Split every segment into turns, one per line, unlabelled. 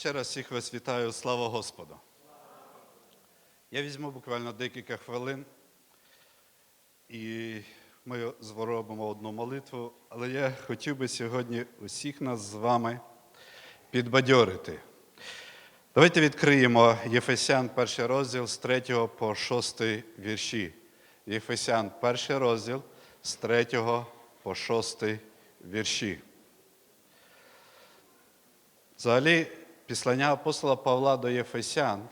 Ще раз всіх вас вітаю, слава Господу. Я візьму буквально декілька хвилин, і ми зробимо одну молитву, але я хотів би сьогодні усіх нас з вами підбадьорити. Давайте відкриємо Єфесян, перший розділ з 3 по 6 вірші. Єфесян, перший розділ з 3 по 6 вірші. Взагалі, післання апостола Павла до Єфесян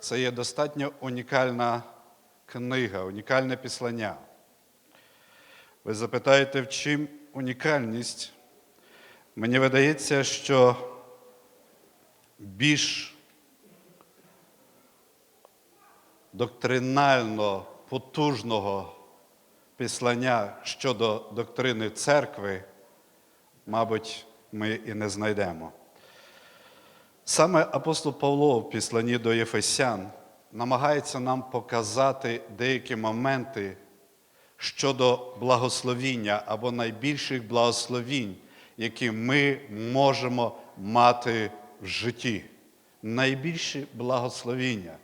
це є достатньо унікальна книга, унікальне післання. Ви запитаєте, в чим унікальність? Мені видається, що більш доктринально потужного післання щодо доктрини церкви, мабуть, ми і не знайдемо. Саме апостол Павло в післанні до Єфесян намагається нам показати деякі моменти щодо благословіння або найбільших благословінь, які ми можемо мати в житті. Найбільші благословіння.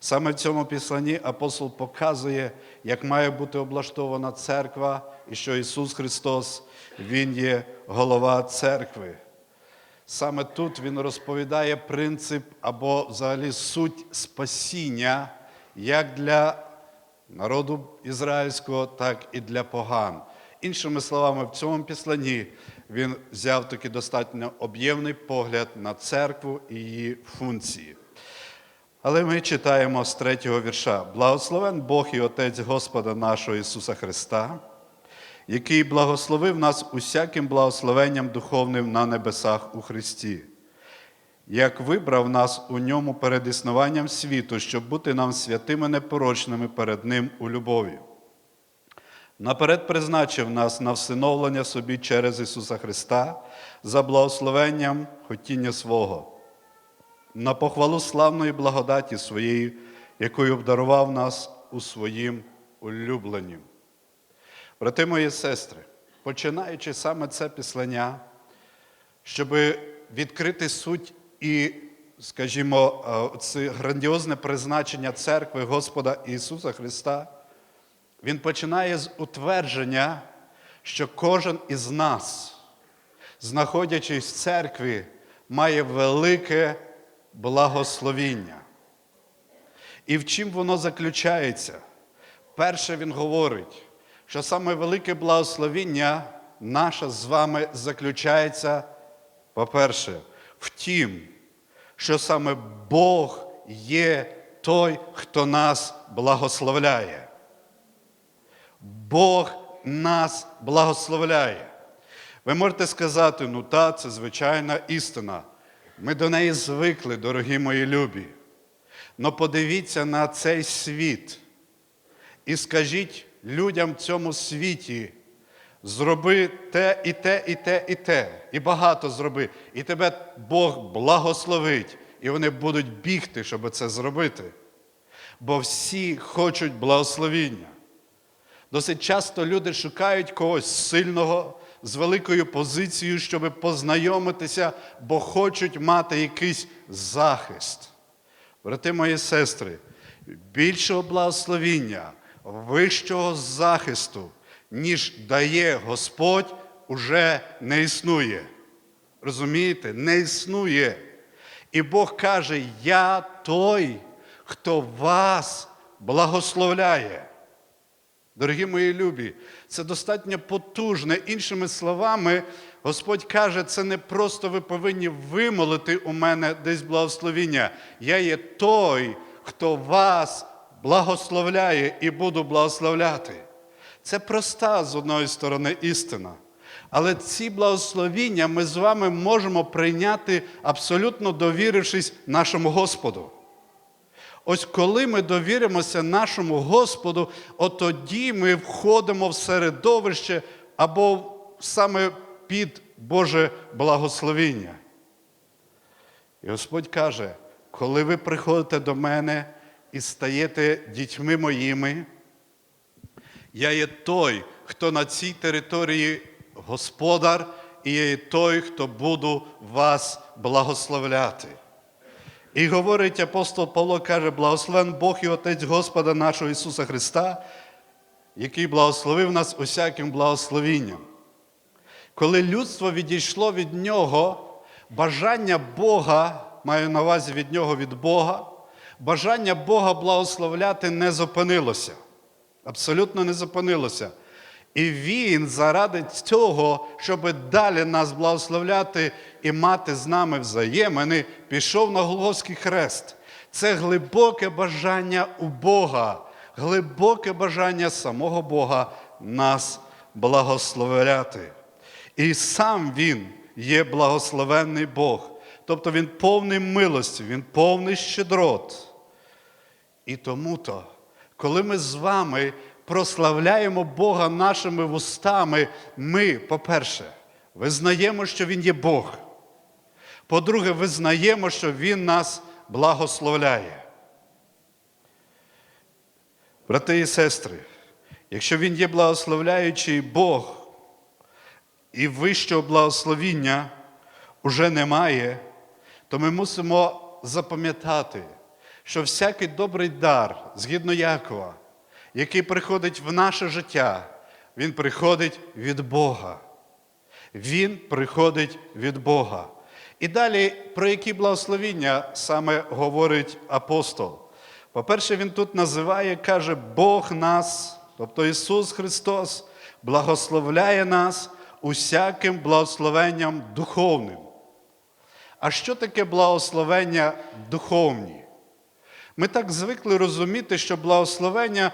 Саме в цьому післанні апостол показує, як має бути облаштована церква, і що Ісус Христос, Він є голова церкви. Саме тут він розповідає принцип або взагалі суть спасіння як для народу ізраїльського, так і для поган. Іншими словами, в цьому післанні він взяв такий достатньо об'ємний погляд на церкву і її функції. Але ми читаємо з третього вірша: Благословен Бог і Отець Господа нашого Ісуса Христа, який благословив нас усяким благословенням духовним на небесах у Христі, як вибрав нас у ньому перед існуванням світу, щоб бути нам святими непорочними перед Ним у любові. Наперед призначив нас на всиновлення собі через Ісуса Христа за благословенням хотіння свого, на похвалу славної благодаті своєї, якою обдарував нас у своїм улюбленням. Брати мої сестри, починаючи саме це післання, щоб відкрити суть і, скажімо, е, це грандіозне призначення церкви Господа Ісуса Христа, Він починає з утвердження, що кожен із нас, знаходячись в церкві, має велике благословіння. І в чим воно заключається? Перше, він говорить, що саме велике благословіння наше з вами заключається, по-перше, в тім, що саме Бог є той, хто нас благословляє. Бог нас благословляє. Ви можете сказати, ну та, це звичайна істина. Ми до неї звикли, дорогі мої любі. Но подивіться на цей світ і скажіть людям в цьому світі, зроби те і те, і те, і те, і багато зроби, і тебе Бог благословить, і вони будуть бігти, щоб це зробити. Бо всі хочуть благословіння. Досить часто люди шукають когось сильного, з великою позицією, щоб познайомитися, бо хочуть мати якийсь захист. Брати мої сестри, більшого благословіння, вищого захисту, ніж дає Господь, уже не існує. Розумієте? Не існує. І Бог каже: Я той, хто вас благословляє. Дорогі мої любі, це достатньо потужне. Іншими словами, Господь каже, це не просто ви повинні вимолити у мене десь благословіння. Я є той, хто вас благословляє і буду благословляти. Це проста з одної сторони істина. Але ці благословіння ми з вами можемо прийняти абсолютно довірившись нашому Господу. Ось коли ми довіримося нашому Господу, от тоді ми входимо в середовище або саме під Боже благословіння. І Господь каже, коли ви приходите до мене і стаєте дітьми моїми, я є той, хто на цій території господар, і я є той, хто буду вас благословляти. І говорить апостол Павло, каже, благословен Бог і Отець Господа нашого Ісуса Христа, який благословив нас усяким благословінням. Коли людство відійшло від Нього, бажання Бога, маю на увазі від Нього від Бога, бажання Бога благословляти не зупинилося. Абсолютно не зупинилося. І Він заради цього, щоб далі нас благословляти і мати з нами взаємини, пішов на Голгофський хрест. Це глибоке бажання у Бога, глибоке бажання самого Бога нас благословляти. І сам Він є благословенний Бог. Тобто Він повний милості, Він повний щедрот. І тому-то, коли ми з вами прославляємо Бога нашими вустами, ми, по-перше, визнаємо, що Він є Бог. По-друге, визнаємо, що Він нас благословляє. Брати і сестри, якщо Він є благословляючий Бог, і вищого благословіння уже немає, то ми мусимо запам'ятати, що всякий добрий дар, згідно Якова, який приходить в наше життя, він приходить від Бога. Він приходить від Бога. І далі про які благословіння саме говорить апостол. По-перше, він тут називає, каже, Бог нас, тобто Ісус Христос, благословляє нас усяким благословенням духовним. А що таке благословення духовні? Ми так звикли розуміти, що благословення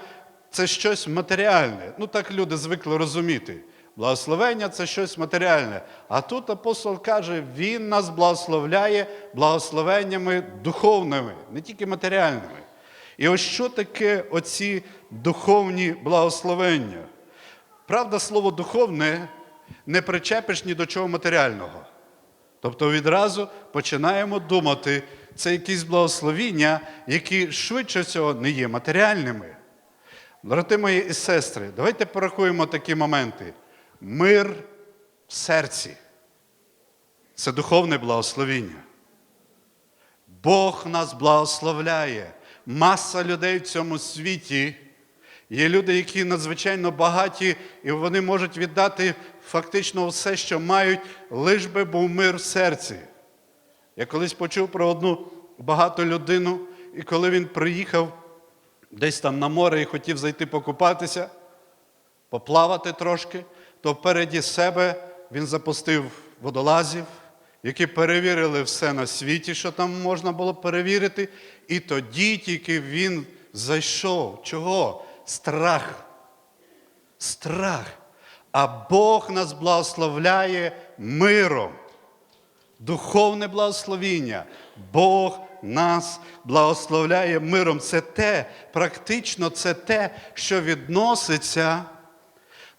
це щось матеріальне. Ну так люди звикли розуміти. Благословення це щось матеріальне. А тут апостол каже, Він нас благословляє благословеннями духовними, не тільки матеріальними. І ось що таке оці духовні благословення? Правда, слово духовне не причепиш ні до чого матеріального. Тобто відразу починаємо думати, це якісь благословіння, які швидше всього не є матеріальними. Брати мої і сестри, давайте порахуємо такі моменти. Мир в серці це духовне благословіння. Бог нас благословляє. Маса людей в цьому світі. Є люди, які надзвичайно багаті, і вони можуть віддати фактично все, що мають, лиш би був мир в серці. Я колись почув про одну багату людину, і коли він приїхав десь там на море і хотів зайти покупатися, поплавати трошки, то впереді себе він запустив водолазів, які перевірили все на світі, що там можна було перевірити. І тоді тільки він зайшов. Чого? Страх. Страх. А Бог нас благословляє миром. Духовне благословіння. Бог нас благословляє миром. Це те, практично це те, що відноситься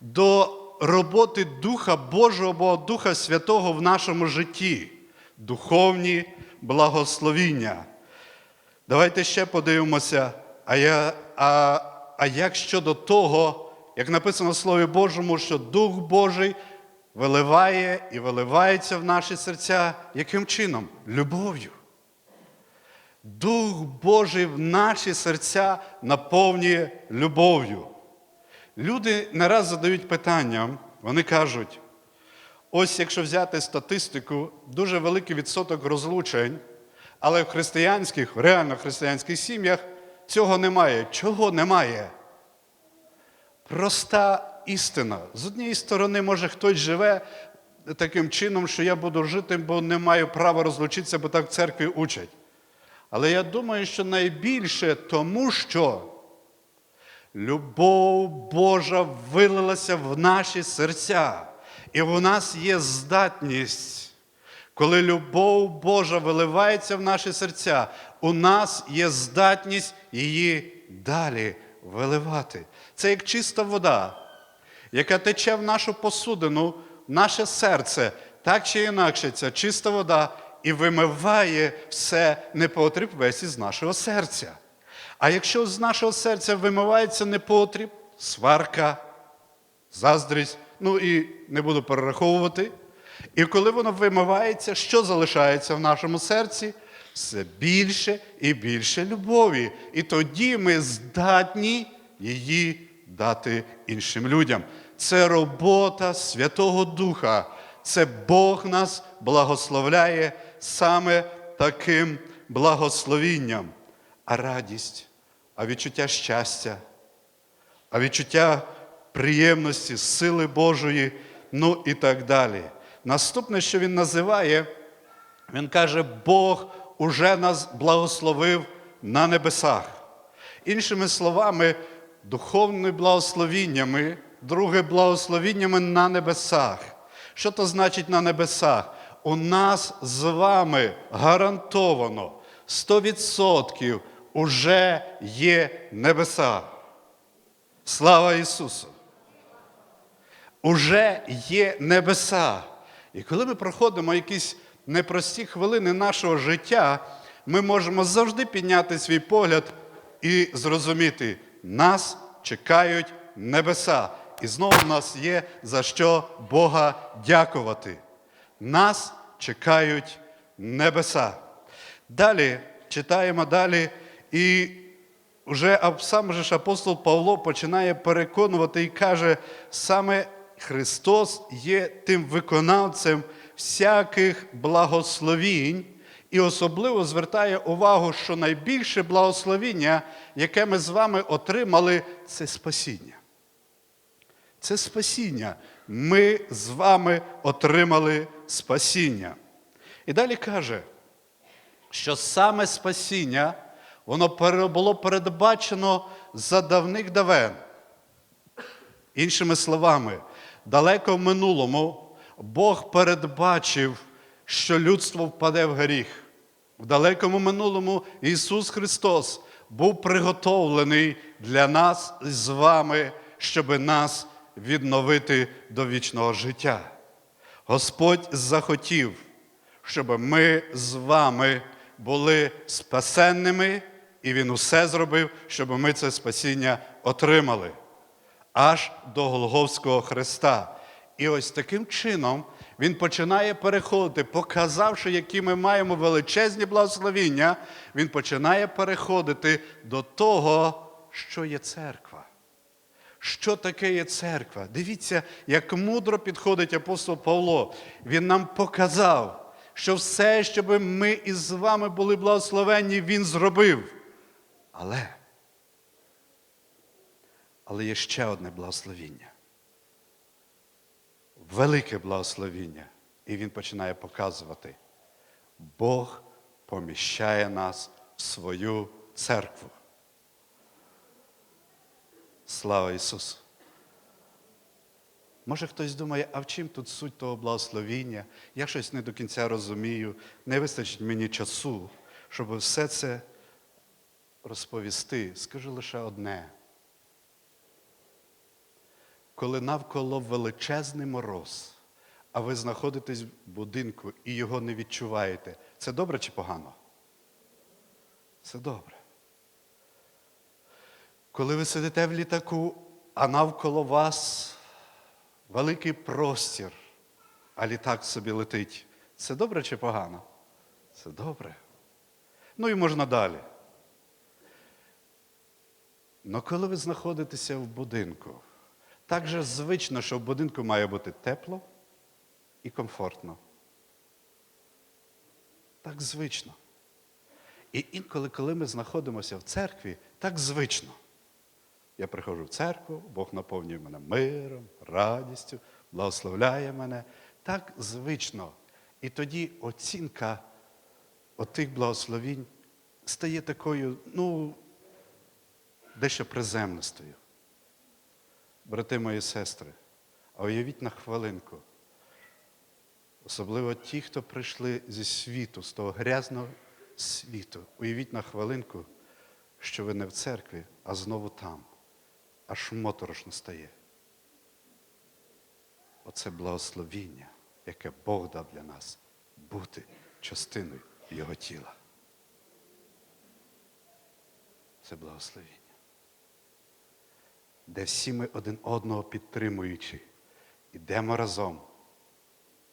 до роботи Духа Божого, Бога Духа Святого в нашому житті. Духовні благословіння. Давайте ще подивимося, а, я, а, а як щодо того, як написано в Слові Божому, що Дух Божий виливає і виливається в наші серця, яким чином? Любов'ю. Дух Божий в наші серця наповнює любов'ю. Люди не раз задають питання, вони кажуть, ось якщо взяти статистику, дуже великий відсоток розлучень, але в християнських, реально християнських сім'ях цього немає. Чого немає? Проста істина. З однієї сторони, може, хтось живе таким чином, що я буду жити, бо не маю права розлучитися, бо так в церкві учать. Але я думаю, що найбільше тому, що любов Божа вилилася в наші серця. І в нас є здатність, коли любов Божа виливається в наші серця, у нас є здатність її далі виливати. Це як чиста вода, яка тече в нашу посудину, в наше серце, так чи інакше, ця чиста вода і вимиває все непотріб весь із нашого серця. А якщо з нашого серця вимивається непотріб, сварка, заздрість, ну і не буду перераховувати. І коли воно вимивається, що залишається в нашому серці? все більше і більше любові. І тоді ми здатні її дати іншим людям. Це робота Святого Духа. Це Бог нас благословляє саме таким благословінням. А радість, а відчуття щастя, а відчуття приємності, сили Божої, ну і так далі. Наступне, що він називає, він каже, Бог уже нас благословив на небесах. Іншими словами, духовними благословіннями, друге благословіннями на небесах. Що то значить на небесах? У нас з вами гарантовано 100% уже є небеса. Слава Ісусу! Уже є небеса. І коли ми проходимо якісь непрості хвилини нашого життя, ми можемо завжди підняти свій погляд і зрозуміти, нас чекають небеса. І знову в нас є за що Бога дякувати. Нас чекають небеса. Далі читаємо далі, і вже сам же ж апостол Павло починає переконувати і каже, саме Христос є тим виконавцем всяких благословінь, і особливо звертає увагу, що найбільше благословіння, яке ми з вами отримали, це спасіння. Це спасіння. Ми з вами отримали спасіння. І далі каже, що саме спасіння, воно було передбачено за давних давен. Іншими словами, далеко в минулому Бог передбачив, що людство впаде в гріх. В далекому минулому Ісус Христос був приготовлений для нас з вами, щоб нас відновити до вічного життя. Господь захотів, щоб ми з вами були спасенними, і Він усе зробив, щоб ми це спасіння отримали аж до Голговського Христа. І ось таким чином він починає переходити, показавши, які ми маємо величезні благословіння, він починає переходити до того, що є церква. Що таке є церква? Дивіться, як мудро підходить апостол Павло. Він нам показав, що все, щоб ми із вами були благословенні, він зробив. Але але є ще одне благословіння. Велике благословіння. І він починає показувати. Бог поміщає нас в свою церкву. Слава Ісусу! Може хтось думає, а в чим тут суть того благословіння? Я щось не до кінця розумію, не вистачить мені часу, щоб все це розповісти. Скажу лише одне коли навколо величезний мороз, а ви знаходитесь в будинку і його не відчуваєте, це добре чи погано? Це добре. Коли ви сидите в літаку, а навколо вас великий простір, а літак собі летить, це добре чи погано? Це добре. Ну і можна далі. Но коли ви знаходитеся в будинку, так же звично, що в будинку має бути тепло і комфортно. Так звично. І інколи, коли ми знаходимося в церкві, так звично. Я приходжу в церкву, Бог наповнює мене миром, радістю, благословляє мене. Так звично. І тоді оцінка отих благословінь стає такою, ну, дещо приземнистою брати мої сестри, а уявіть на хвилинку, особливо ті, хто прийшли зі світу, з того грязного світу, уявіть на хвилинку, що ви не в церкві, а знову там, аж моторошно стає. Оце благословіння, яке Бог дав для нас бути частиною Його тіла. Це благословіння де всі ми один одного підтримуючи, ідемо разом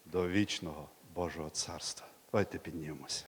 до вічного Божого Царства. Давайте піднімемося.